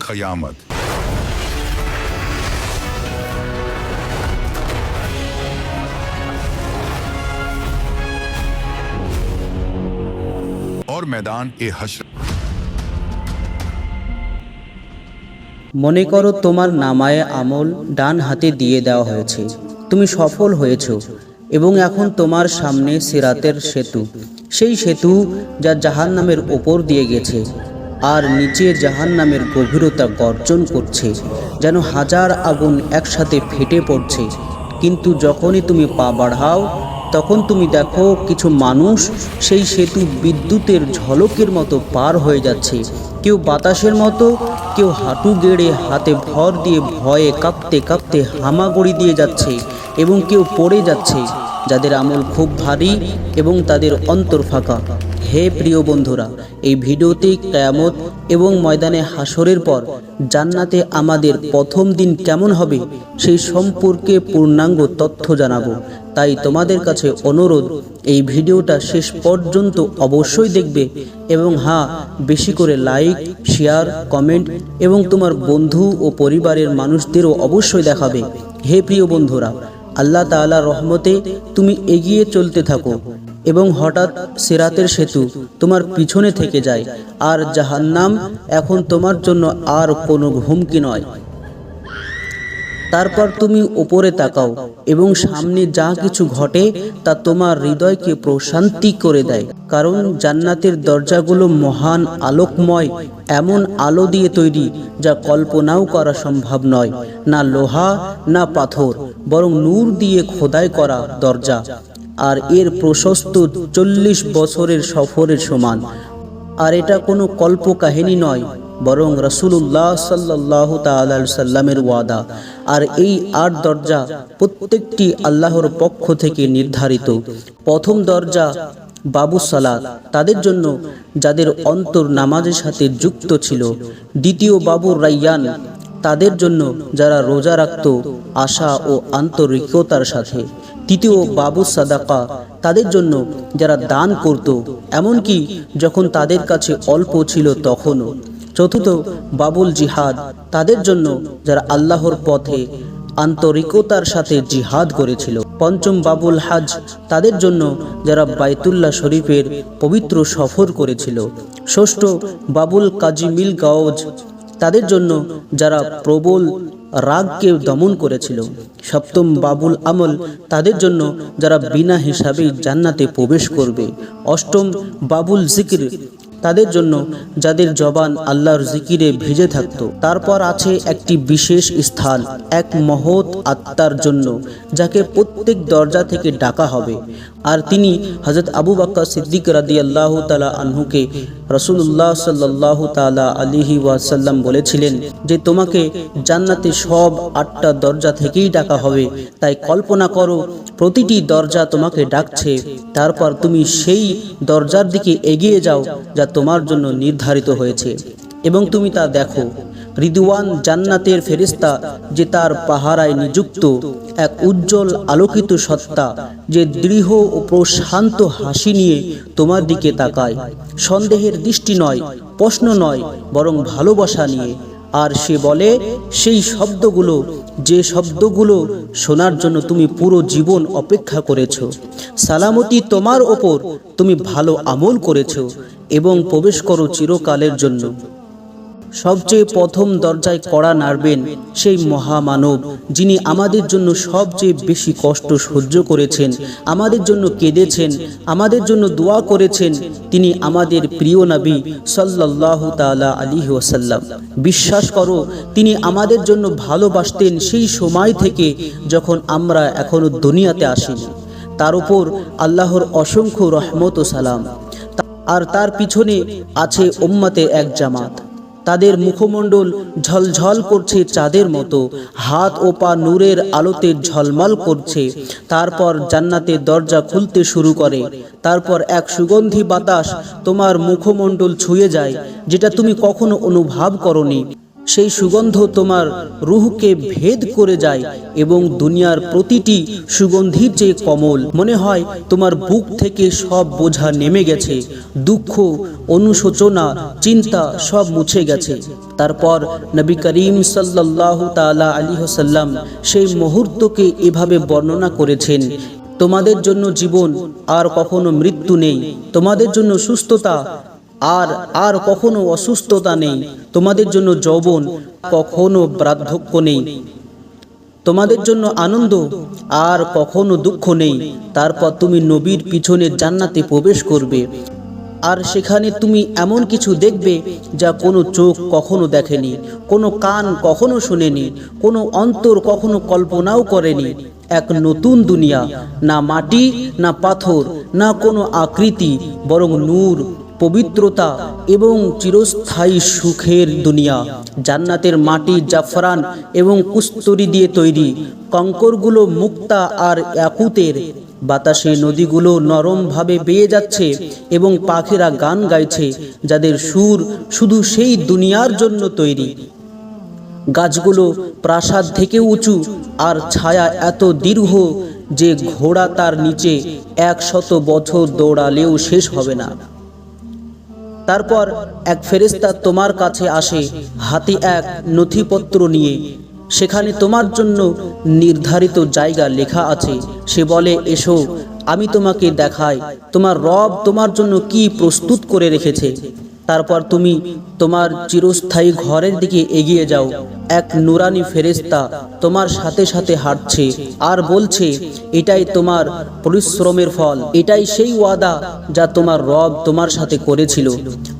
कयामत और मैदान ए हश्र মনে করো তোমার নামায়ে আমল ডান হাতে দিয়ে দেওয়া হয়েছে তুমি সফল হয়েছ এবং এখন তোমার সামনে সিরাতের সেতু সেই সেতু যা জাহান নামের ওপর দিয়ে গেছে আর নিচে জাহান নামের গভীরতা গর্জন করছে, যেন হাজার আগুন একসাথে ফেটে পড়ছে। কিন্তু যখনই তুমি পা বাড়াও, তখন তুমি দেখো কিছু মানুষ সেই সেতু বিদ্যুতের ঝলকের মতো পার হয়ে যাচ্ছে। কেউ বাতাসের মতো, কেউ হাঁটু গেড়ে হাতে ভর দিয়ে ভয়ে কাঁপতে কাঁপতে হামাগুড়ি দিয়ে যাচ্ছে এবং কেউ পড়ে যাচ্ছে। যাদের আমল খুব ভারী এবং তাদের অন্তর ফাঁকা। হে প্রিয় বন্ধুরা, এই ভিডিওতে কেয়ামত এবং ময়দানে হাসরের পর জান্নাতে আমাদের প্রথম দিন কেমন হবে সেই সম্পর্কে পূর্ণাঙ্গ তথ্য জানাব। তাই তোমাদের কাছে অনুরোধ, এই ভিডিওটা শেষ পর্যন্ত অবশ্যই দেখবে এবং হ্যাঁ বেশি করে লাইক, শেয়ার, কমেন্ট এবং তোমার বন্ধু ও পরিবারের মানুষদেরও অবশ্যই দেখাবে। হে প্রিয় বন্ধুরা, আল্লাহ তাআলা রহমতে তুমি এগিয়ে চলতে থাকো। এবং হঠাৎ সিরাতের সেতু তোমার পিছনে থেকে যায়, আর জাহান্নাম এখন তোমার জন্য আর কোনো হুমকি নয়। তারপর তুমি উপরে তাকাও এবং সামনে যা কিছু ঘটে তা তোমার হৃদয়কে প্রশান্তি করে দেয়, কারণ জান্নাতের দরজাগুলো মহান আলোকময়, এমন আলো দিয়ে তৈরি যা কল্পনাও করা সম্ভব নয়, না লোহা, না পাথর, বরং নূর দিয়ে খোদাই করা দরজা। আর এর প্রশস্ত চল্লিশ বছরের সফরের সমান। আর এটা কোনো কল্প কাহিনী নয়, বরং রসুল্লাহ সাল্লাহ সাল্লামের ওয়াদা। আর এই আট দরজা প্রত্যেকটি আল্লাহর পক্ষ থেকে নির্ধারিত। প্রথম দরজা বাবু সালাত, তাদের জন্য যাদের অন্তর নামাজের সাথে যুক্ত ছিল। দ্বিতীয় বাবু রাইয়ান, তাদের জন্য যারা রোজা রাখত, আশা ও আন্তরিকতার সাথে। তৃতীয় বাবু সাদাকা, তাদের জন্য যারা দান করত, এমনকি যখন তাদের কাছে অল্প ছিল তখনও। চতুর্থ বাবুল জিহাদ, তাদের জন্য যারা আল্লাহর পথে আন্তরিকতার সাথে জিহাদ করেছিল। পঞ্চম বাবুল হাজ, তাদের জন্য যারা বাইতুল্লাহ শরীফের পবিত্র সফর করেছিল। ষষ্ঠ বাবুল কাজিমিল গাওজ তাদের জন্য যারা প্রবল রাগকে দমন করেছিল। সপ্তম বাবুল আমল তাদের জন্য যারা বিনা হিসাবেই জান্নাতে প্রবেশ করবে। অষ্টম বাবুল জিকির তাদের জন্য যাদের জবান আল্লাহর জিকিরে ভিজে থাকত। তারপর আছে একটি বিশেষ স্থান, এক মহৎ আত্মার জন্য, যাকে প্রত্যেক দরজা থেকে ডাকা হবে। আর তিনি হজরত আবু বাক্কা সিদ্দিক রাদি আল্লাহ তালা আনহুকে রসুল্লাহ সাল্লাহ তালা আলিহি ওয়াসাল্লাম বলেছিলেন যে, তোমাকে জান্নাতে সব আটটা দরজা থেকেই ডাকা হবে। তাই কল্পনা করো, প্রতিটি দরজা তোমাকে ডাকছে। তারপর তুমি সেই দরজার দিকে এগিয়ে যাও, যা তোমার জন্য নির্ধারিত হয়েছে। এবং তুমি তা দেখো। রিদুয়ান জান্নাতের ফেরিস্তা যে তার পাহারায় নিযুক্ত এক উজ্জ্বল আলোকিত সত্তা, যে দৃঢ় ও প্রশান্ত হাসি নিয়ে তোমার দিকে তাকায়। সন্দেহের দৃষ্টি নয়, প্রশ্ন নয়, বরং ভালোবাসা নিয়ে। আর সে বলে, সেই শব্দগুলো, যে শব্দগুলো শোনার জন্য তুমি পুরো জীবন অপেক্ষা করেছ। সালামতি তোমার ওপর, তুমি ভালো আমল করেছ এবং প্রবেশ করো চিরকালের জন্য। সবচেয়ে প্রথম দরজায় কড়া নাড়বেন সেই মহামানব, যিনি আমাদের জন্য সবচেয়ে বেশি কষ্ট সহ্য করেছেন, আমাদের জন্য কেঁদেছেন, আমাদের জন্য দোয়া করেছেন, তিনি আমাদের প্রিয় নবী সাল্লাহ তালা আলী ওসাল্লাম বিশ্বাস করো, তিনি আমাদের জন্য ভালোবাসতেন সেই সময় থেকে যখন আমরা এখনও দুনিয়াতে আসিনি। তার উপর আল্লাহর অসংখ্য রহমত ও সালাম। আর তার পিছনে আছে উম্মতে এক জামাত। তাদের মুখমণ্ডল ঝলঝল করছে চাঁদের মতো। হাত ও পা নূরের আলোতে ঝলমল করছে। তারপর জান্নাতের দরজা খুলতে শুরু করে। তারপর এক সুগন্ধি বাতাস তোমার মুখমণ্ডল ছুঁয়ে যায়, যেটা তুমি কখনো অনুভব করনি। সেই সুগন্ধ তোমার রুহকে ভেদ করে যায় এবং দুনিয়ার প্রতিটি সুগন্ধির চেয়ে কমল। মনে হয় তোমার বুক থেকে সব বোঝা নেমে গেছে, দুঃখ, অনুশোচনা, চিন্তা সব মুছে গেছে। তারপর নবী করিম সাল্লাহ তালা আলী হাসাল্লাম সেই মুহূর্তকে এভাবে বর্ণনা করেছেন, তোমাদের জন্য জীবন আর কখনো মৃত্যু নেই, তোমাদের জন্য সুস্থতা আর আর কখনো অসুস্থতা নেই। তোমাদের জন্য যৌবন, কখনো বার্ধক্য নেই। তোমাদের জন্য আনন্দ, আর কখনো দুঃখ নেই। তারপর তুমি নবীর পিছনে জান্নাতে প্রবেশ করবে। আর সেখানে তুমি এমন কিছু দেখবে যা কোনো চোখ কখনো দেখেনি, কোনো কান কখনো শুনেনি, কোনো অন্তর কখনো কল্পনাও করেনি। এক নতুন দুনিয়া, না মাটি, না পাথর, না কোনো আকৃতি, বরং নূর পবিত্রতা এবং চিরস্থায়ী সুখের দুনিয়া। জান্নাতের মাটি জাফরান এবং কুস্তরি দিয়ে তৈরি। কঙ্করগুলো মুক্তা আর একুতের বাতাসে নদীগুলো নরমভাবে বেয়ে যাচ্ছে এবং পাখিরা গান গাইছে, যাদের সুর শুধু সেই দুনিয়ার জন্য তৈরি। গাছগুলো প্রাসাদ থেকে উঁচু আর ছায়া এত দীর্ঘ যে ঘোড়া তার নিচে একশত বছর দৌড়ালেও শেষ হবে না। তারপর এক ফেরিস্তা তোমার কাছে আসে, হাতি এক নথিপত্র নিয়ে। সেখানে তোমার জন্য নির্ধারিত জায়গা লেখা আছে। সে বলে, এসো, আমি তোমাকে দেখাই। তোমার রব তোমার জন্য কি প্রস্তুত করে রেখেছে? তারপর তুমি তোমার চিরস্থায়ী ঘরের দিকে এগিয়ে যাও। এক নুরানি ফেরেস্তা তোমার সাথে সাথে হাঁটছে আর বলছে, এটাই তোমার পরিশ্রমের ফল। এটাই সেই ওয়াদা যা তোমার রব তোমার সাথে করেছিল।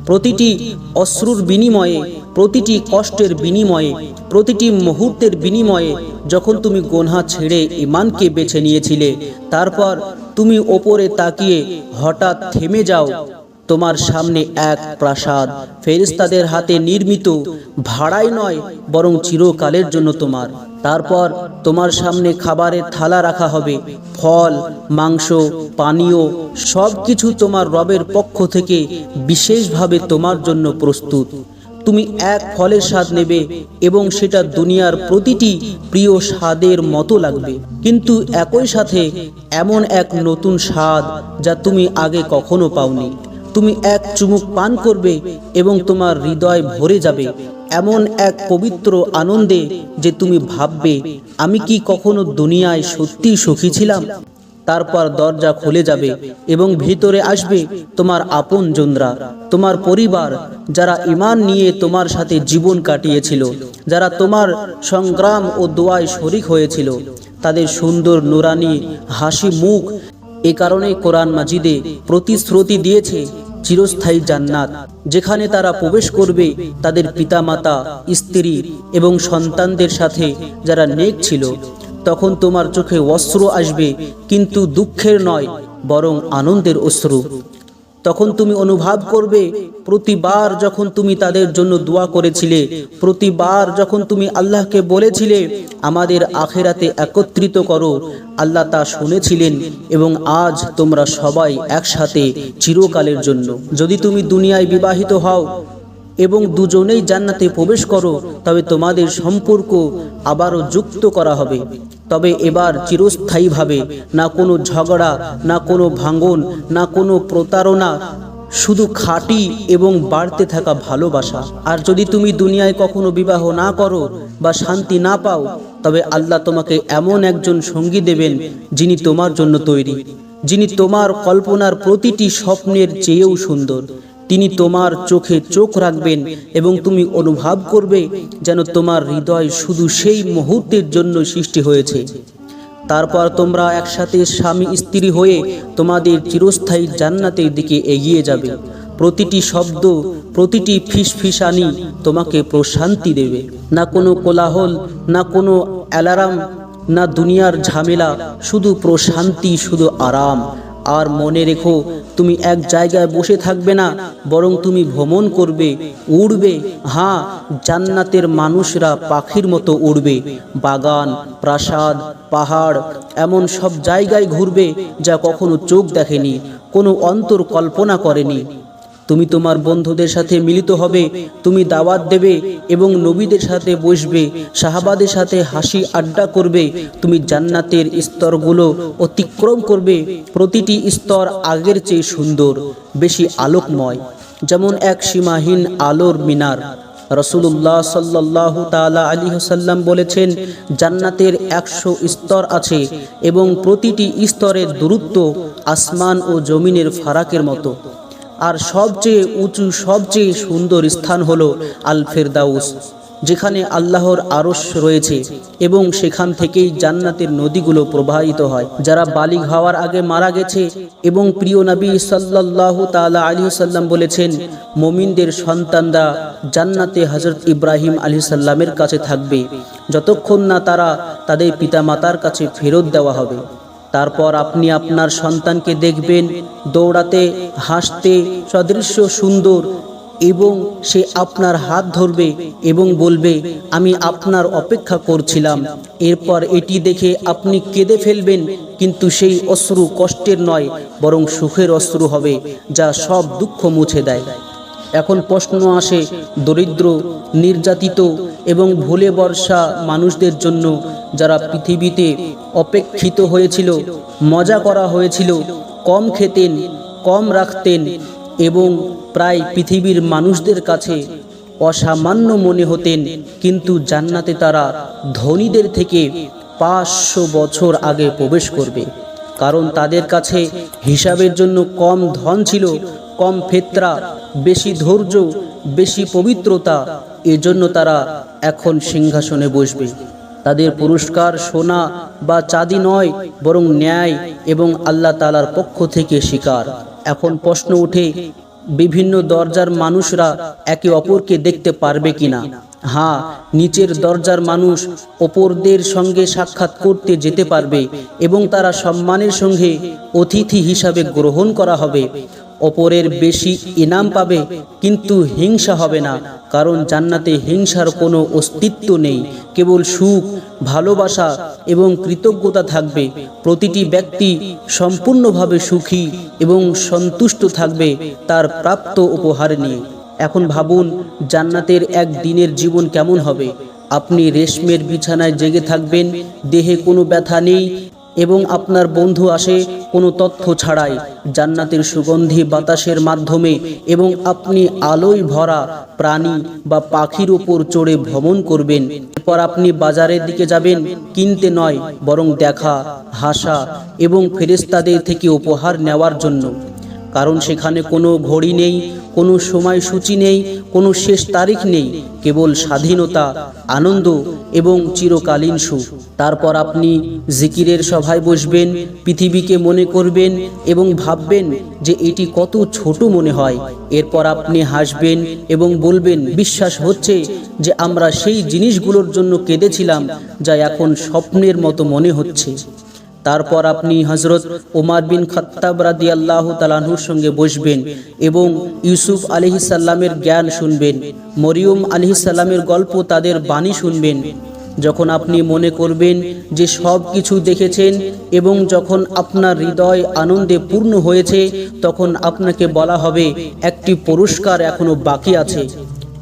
প্রতিটি অশ্রুর বিনিময়ে, প্রতিটি কষ্টের বিনিময়ে, প্রতিটি মুহূর্তের বিনিময়ে যখন তুমি গোনহা ছেড়ে ইমানকে বেছে নিয়েছিলে, তারপর তুমি ওপরে তাকিয়ে হঠাৎ থেমে যাও তোমার সামনে এক প্রাসাদ। ফেরিস্তাদের হাতে নির্মিত, ভাড়াই নয়, বরং চিরকালের জন্য তোমার। তারপর তোমার সামনে খাবারের থালা রাখা হবে, ফল, মাংস, পানীয় সব কিছু তোমার রবের পক্ষ থেকে বিশেষভাবে তোমার জন্য প্রস্তুত। তুমি এক ফলের স্বাদ নেবে এবং সেটা দুনিয়ার প্রতিটি প্রিয় স্বাদের মতো লাগবে। কিন্তু একই সাথে এমন এক নতুন স্বাদ যা তুমি আগে কখনো পাওনি। তুমি এক চুমুক পান করবে এবং তোমার হৃদয় ভরে যাবে। এমন এক পবিত্র আনন্দে যে তুমি ভাববে, আমি কি কখনো দুনিয়ায় সত্যি সুখী ছিলাম? তারপর দরজা খুলে যাবে এবং ভিতরে আসবে তোমার আপন জনরা, তোমার পরিবার, যারা ইমান নিয়ে তোমার সাথে জীবন কাটিয়েছিল, যারা তোমার সংগ্রাম ও দোয়ায় শরিক হয়েছিল। তাদের সুন্দর নুরানি, হাসি মুখ এ কারণে কোরআন মাজিদে প্রতিশ্রুতি দিয়েছে চিরস্থায়ী জান্নাত, যেখানে তারা প্রবেশ করবে তাদের পিতামাতা, স্ত্রী এবং সন্তানদের সাথে যারা নেক ছিল। তখন তোমার চোখে অস্ত্র আসবে, কিন্তু দুঃখের নয়, বরং আনন্দের অশ্রু। তখন তুমি অনুভব করবে, প্রতিবার যখন তুমি তাদের জন্য দোয়া করেছিলে, প্রতিবার যখন তুমি আল্লাহকে বলেছিলে, আমাদের আখেরাতে একত্রিত করো। আল্লাহ তা শুনেছিলেন এবং আজ তোমরা সবাই একসাথে চিরকালের জন্য। যদি তুমি দুনিয়ায় বিবাহিত হও এবং দুজনেই জান্নাতে প্রবেশ করো, তবে তোমাদের সম্পর্ক আবারও যুক্ত করা হবে। তবে এবার চিরস্থায়ীভাবে না কোনো ঝগড়া, না কোনো ভাঙন, না কোনো প্রতারণা, শুধু খাঁটি এবং বাড়তে থাকা ভালোবাসা। আর যদি তুমি দুনিয়ায় কখনো বিবাহ না করো বা শান্তি না পাও, তবে আল্লাহ তোমাকে এমন একজন সঙ্গী দেবেন যিনি তোমার জন্য তৈরি, যিনি তোমার কল্পনার প্রতিটি স্বপ্নের চেয়েও সুন্দর। তিনি তোমার চোখে চোখ রাখবেন এবং তুমি অনুভব করবে যেন তোমার হৃদয় শুধু সেই মুহূর্তের জন্য সৃষ্টি হয়েছে। তারপর তোমরা একসাথে স্বামী স্ত্রী হয়ে তোমাদের চিরস্থায়ী জান্নাতের দিকে এগিয়ে যাবে। প্রতিটি শব্দ, প্রতিটি ফিসফিসানি তোমাকে প্রশান্তি দেবে। না কোনো কোলাহল, না কোনো অ্যালার্ম, না দুনিয়ার ঝামেলা, শুধু প্রশান্তি, শুধু আরাম। আর মনে রেখো, তুমি এক জায়গায় বসে থাকবে না, বরং তুমি ভ্রমণ করবে, উড়বে। হ্যাঁ জান্নাতের মানুষরা পাখির মতো উড়বে। বাগান, প্রাসাদ, পাহাড়, এমন সব জায়গায় ঘুরবে যা কখনো চোখ দেখেনি, কোনো অন্তর কল্পনা করেনি। তুমি তোমার বন্ধুদের সাথে মিলিত হবে, তুমি দাওয়াত দেবে এবং নবীদের সাথে বসবে, সাহাবাদের সাথে হাসি আড্ডা করবে, তুমি জান্নাতের স্তরগুলো অতিক্রম করবে, প্রতিটি স্তর আগের চেয়ে সুন্দর, বেশি আলোকময়, যেমন এক সীমাহীন আলোর মিনার। রসুল্লাহ সাল্লাহ তালা আলী হাসাল্লাম বলেছেন, জান্নাতের একশো স্তর আছে এবং প্রতিটি স্তরের দূরত্ব আসমান ও জমিনের ফারাকের মতো। আর সবচেয়ে উঁচু, সবচেয়ে সুন্দর স্থান হল আল ফেরদাউস যেখানে আল্লাহর আরশ রয়েছে এবং সেখান থেকেই জান্নাতের নদীগুলো প্রবাহিত হয়। যারা বালিগ হওয়ার আগে মারা গেছে এবং প্রিয় নবী সাল্লাল্লাহু তালা আলী সাল্লাম বলেছেন, মমিনদের সন্তানরা জান্নাতে হজরত ইব্রাহিম আলী সাল্লামের কাছে থাকবে, যতক্ষণ না তারা তাদের পিতামাতার কাছে ফেরত দেওয়া হবে। তারপর আপনি আপনার সন্তানকে দেখবেন দৌড়াতে, হাসতে, সদৃশ্য, সুন্দর এবং সে আপনার হাত ধরবে এবং বলবে, আমি আপনার অপেক্ষা করছিলাম। এরপর এটি দেখে আপনি কেঁদে ফেলবেন, কিন্তু সেই অশ্রু কষ্টের নয়, বরং সুখের অশ্রু হবে, যা সব দুঃখ মুছে দেয়। এখন প্রশ্ন আসে, দরিদ্র, নির্যাতিত এবং ভুলে বর্ষা মানুষদের জন্য যারা পৃথিবীতে অপেক্ষিত হয়েছিল, মজা করা হয়েছিল, কম খেতেন, কম রাখতেন এবং প্রায় পৃথিবীর মানুষদের কাছে অসামান্য মনে হতেন, কিন্তু জান্নাতে তারা ধনীদের থেকে পাঁচশো বছর আগে প্রবেশ করবে। কারণ তাদের কাছে হিসাবের জন্য কম ধন ছিল কম ফেতরা, বেশি ধৈর্য, বেশি পবিত্রতা, এজন্য তারা এখন সিংহাসনে বসবে। তাদের পুরস্কার সোনা বা চাঁদি নয়, বরং ন্যায় এবং আল্লাহ তালার পক্ষ থেকে শিকার এখন প্রশ্ন উঠে বিভিন্ন দরজার মানুষরা একে অপরকে দেখতে পারবে কিনা? হ্যাঁ নিচের দরজার মানুষ ওপরদের সঙ্গে সাক্ষাৎ করতে যেতে পারবে এবং তারা সম্মানের সঙ্গে অতিথি হিসাবে গ্রহণ করা হবে। ওপরের বেশি ইনাম পাবে, কিন্তু হিংসা হবে না, কারণ জান্নাতে হিংসার কোনো অস্তিত্ব নেই। কেবল সুখ, ভালোবাসা এবং কৃতজ্ঞতা থাকবে। প্রতিটি ব্যক্তি সম্পূর্ণভাবে সুখী এবং সন্তুষ্ট থাকবে তার প্রাপ্ত উপহার নিয়ে। এখন ভাবুন, জান্নাতের এক দিনের জীবন কেমন হবে? আপনি রেশমের বিছানায় জেগে থাকবেন, দেহে কোনো ব্যথা নেই এবং আপনার বন্ধু আসে কোনো তথ্য ছাড়াই, জান্নাতের সুগন্ধি বাতাসের মাধ্যমে এবং আপনি আলোয় ভরা প্রাণী বা পাখির ওপর চড়ে ভ্রমণ করবেন। এরপর আপনি বাজারের দিকে যাবেন, কিনতে নয়, বরং দেখা, হাসা এবং ফেরেস্তাদের থেকে উপহার নেওয়ার জন্য। কারণ সেখানে কোনো ঘড়ি নেই, কোনো সময়সূচি নেই, কোনো শেষ তারিখ নেই, কেবল স্বাধীনতা, আনন্দ এবং চিরকালীন সুখ। তারপর আপনি জিকিরের সভায় বসবেন, পৃথিবীকে মনে করবেন এবং ভাববেন যে এটি কত ছোট মনে হয়। এরপর আপনি হাসবেন এবং বলবেন, বিশ্বাস হচ্ছে যে আমরা সেই জিনিসগুলোর জন্য কেঁদেছিলাম যা এখন স্বপ্নের মতো মনে হচ্ছে। তারপর আপনি হজরত ওমার বিন খত্তাব রাদি আল্লাহ তালাহুর সঙ্গে বসবেন এবং ইউসুফ আলহি সাল্লামের জ্ঞান শুনবেন, মরিয়ম আলহিসাল্লামের গল্প তাদের বাণী শুনবেন। যখন আপনি মনে করবেন যে সব কিছু দেখেছেন এবং যখন আপনার হৃদয় আনন্দে পূর্ণ হয়েছে, তখন আপনাকে বলা হবে, একটি পুরস্কার এখনও বাকি আছে।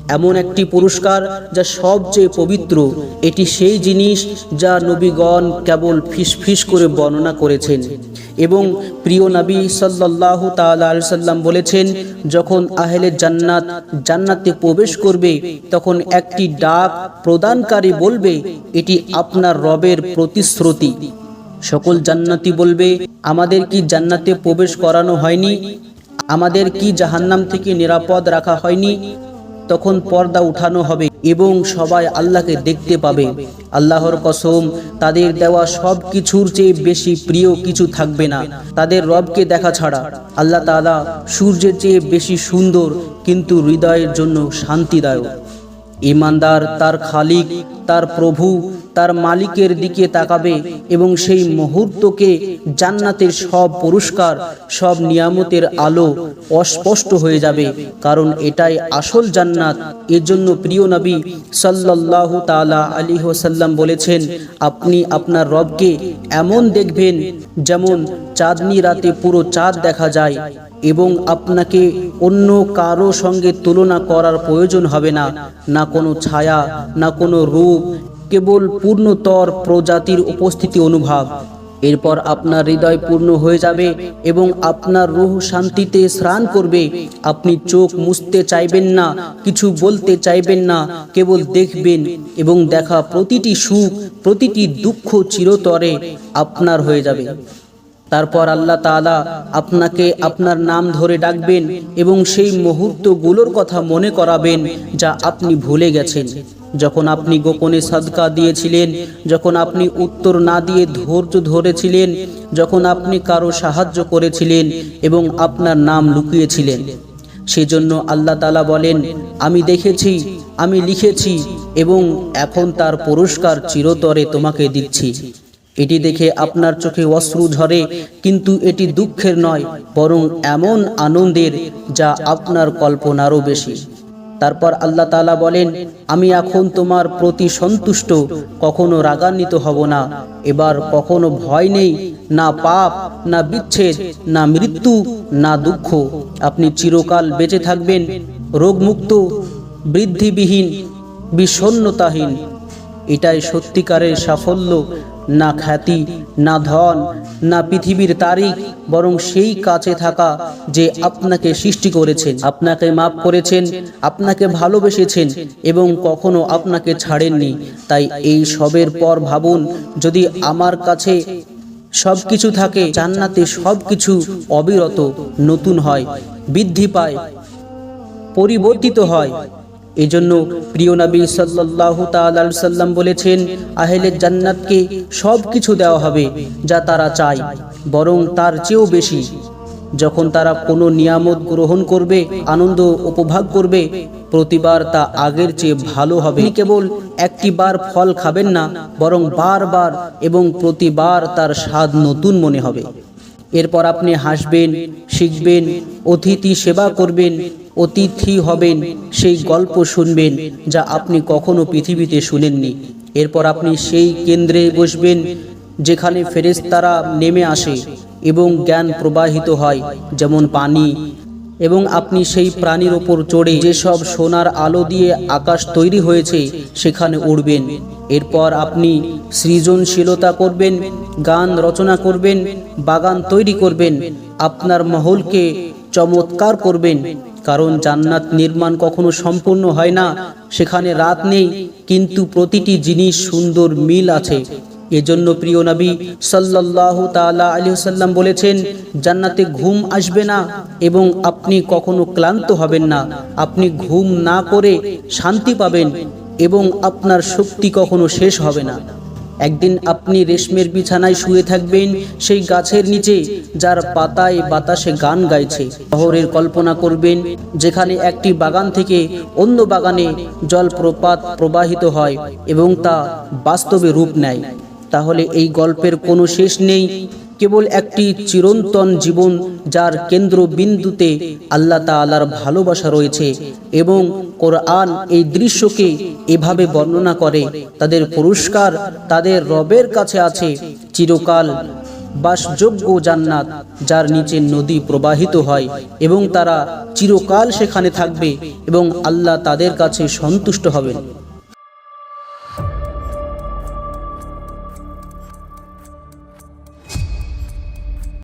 এমন একটি পুরস্কার যা সবচেয়ে পবিত্র। এটি সেই জিনিস যা নবীগণ কেবল ফিস ফিস করে বর্ণনা করেছেন। এবং প্রিয় নবী সাল্লাহ তাল্লাহ সাল্লাম বলেছেন, যখন আহলে জান্নাত জান্নাতে প্রবেশ করবে, তখন একটি ডাক প্রদানকারী বলবে, এটি আপনার রবের প্রতিশ্রুতি। সকল জান্নাতি বলবে, আমাদের কি জান্নাতে প্রবেশ করানো হয়নি? আমাদের কি জাহান্নাম থেকে নিরাপদ রাখা হয়নি? তখন পর্দা উঠানো হবে এবং সবাই আল্লাহকে দেখতে পাবে। আল্লাহর কসম, তাদের দেওয়া সব কিছুর চেয়ে বেশি প্রিয় কিছু থাকবে না। তাদের রবকে দেখা ছাড়া। আল্লাহ তালা সূর্যের চেয়ে বেশি সুন্দর, কিন্তু হৃদয়ের জন্য শান্তিদায়ক। ইমানদার তার খালিক, তার প্রভু তার মালিকের দিকে তাকাবে এবং সেই মুহূর্তকে জান্নাতের সব পুরস্কার, সব নিয়ামতের আলো অস্পষ্ট হয়ে যাবে। কারণ এটাই আসল জান্নাত। এর জন্য প্রিয় নবী সাল্লাল্লাহু তাআলা আলী ওসাল্লাম বলেছেন, আপনি আপনার রবকে এমন দেখবেন যেমন চাঁদনি রাতে পুরো চাঁদ দেখা যায় এবং আপনাকে অন্য কারও সঙ্গে তুলনা করার প্রয়োজন হবে না। না কোনো ছায়া, না কোনো রূপ কেবল পূর্ণতর প্রজাতির উপস্থিতি অনুভব। এরপর আপনার হৃদয় পূর্ণ হয়ে যাবে এবং আপনার রুহ শান্তিতে স্নান করবে। আপনি চোখ মুছতে চাইবেন না, কিছু বলতে চাইবেন না, কেবল দেখবেন এবং দেখা প্রতিটি সুখ, প্রতিটি দুঃখ চিরতরে আপনার হয়ে যাবে। তারপর আল্লাহ তাআলা আপনাকে আপনার নাম ধরে ডাকবেন এবং সেই মুহূর্তগুলোর কথা মনে করাবেন যা আপনি ভুলে গেছেন। যখন আপনি গোপনে সাদকা দিয়েছিলেন, যখন আপনি উত্তর না দিয়ে ধৈর্য ধরেছিলেন, যখন আপনি কারও সাহায্য করেছিলেন এবং আপনার নাম লুকিয়েছিলেন। সেজন্য আল্লাহ তালা বলেন, আমি দেখেছি, আমি লিখেছি এবং এখন তার পুরস্কার চিরতরে তোমাকে দিচ্ছি। এটি দেখে আপনার চোখে অশ্রু ঝরে, কিন্তু এটি দুঃখের নয়, বরং এমন আনন্দের যা আপনার কল্পনারও বেশি। তারপর আল্লাহ তাআলা বলেন, আমি এখন তোমার প্রতি সন্তুষ্ট, কখনো রাগান্বিত হব না। এবার কখনো ভয় নেই, না পাপ, না বিচ্ছেদ, না মৃত্যু, না দুঃখ। আপনি চিরকাল বেঁচে থাকবেন, রোগমুক্ত, বৃদ্ধিবিহীন, বিষণ্ণতাহীন। এটাই সত্যিকারের সাফল্য। না খ্যাতি, না ধন, না পৃথিবীর তারিখ, বরং সেই কাছে থাকা যে আপনাকে সৃষ্টি করেছেন, আপনাকে মাফ করেছেন, আপনাকে ভালোবেসেছেন এবং কখনো আপনাকে ছাড়েননি। তাই এই সবের পর ভাবুন, যদি আমার কাছে সব কিছু থাকে, জান্নাতে সব কিছু অবিরত, নতুন হয়, বৃদ্ধি পায়, পরিবর্তিত হয়। এজন্য প্রিয় নবী তাআলা সাল্লাম বলেছেন, আহলে জান্নাতকে সব কিছু দেওয়া হবে যা তারা চায়, বরং তার চেয়েও বেশি। যখন তারা কোনো নিয়ামত গ্রহণ করবে, আনন্দ উপভোগ করবে, প্রতিবার তা আগের চেয়ে ভালো হবে। কেবল একটি বার ফল খাবেন না, বরং বারবার এবং প্রতিবার তার স্বাদ নতুন মনে হবে। এরপর আপনি হাসবেন শিখবেন, অতিথি সেবা করবেন, অতিথি হবেন, সেই গল্প শুনবেন যা আপনি কখনো পৃথিবীতে শুনেননি। এরপর আপনি সেই কেন্দ্রে বসবেন যেখানে ফেরেস্তারা নেমে আসে এবং জ্ঞান প্রবাহিত হয়, যেমন পানি এবং আপনি সেই প্রাণীর ওপর চড়ে যেসব সোনার আলো দিয়ে আকাশ তৈরি হয়েছে, সেখানে উড়বেন। এরপর আপনি সৃজনশীলতা করবেন, গান রচনা করবেন, বাগান তৈরি করবেন, আপনার মহলকে চমৎকার করবেন। কারণ জান্নাত নির্মাণ কখনো সম্পূর্ণ হয় না, সেখানে রাত নেই, কিন্তু প্রতিটি জিনিস সুন্দর মিল আছে। এজন্য প্রিয় নবী সাল্লাল্লাহু তাআলা আলী সাল্লাম বলেছেন, জান্নাতে ঘুম আসবে না এবং আপনি কখনো ক্লান্ত হবেন না। আপনি ঘুম না করে শান্তি পাবেন এবং আপনার শক্তি কখনো শেষ হবে না। একদিন আপনি রেশমের বিছানায় শুয়ে থাকবেন সেই গাছের নিচে যার পাতায় বাতাসে গান গাইছে। শহরের কল্পনা করবেন, যেখানে একটি বাগান থেকে অন্য বাগানে জলপ্রপাত প্রবাহিত হয় এবং তা বাস্তবে রূপ নেয়। তাহলে এই গল্পের কোনো শেষ নেই। কেবল একটি চিরন্তন জীবন যার কেন্দ্রবিন্দুতে আল্লাহ তাআলার ভালোবাসা রয়েছে এবং কোরআন এই দৃশ্যকে এভাবে বর্ণনা করে। তাদের পুরস্কার তাদের রবের কাছে আছে। চিরকাল বাসযোগ্য জান্নাত যার নিচে নদী প্রবাহিত হয় এবং তারা চিরকাল সেখানে থাকবে এবং আল্লাহ তাদের কাছে সন্তুষ্ট হবেন।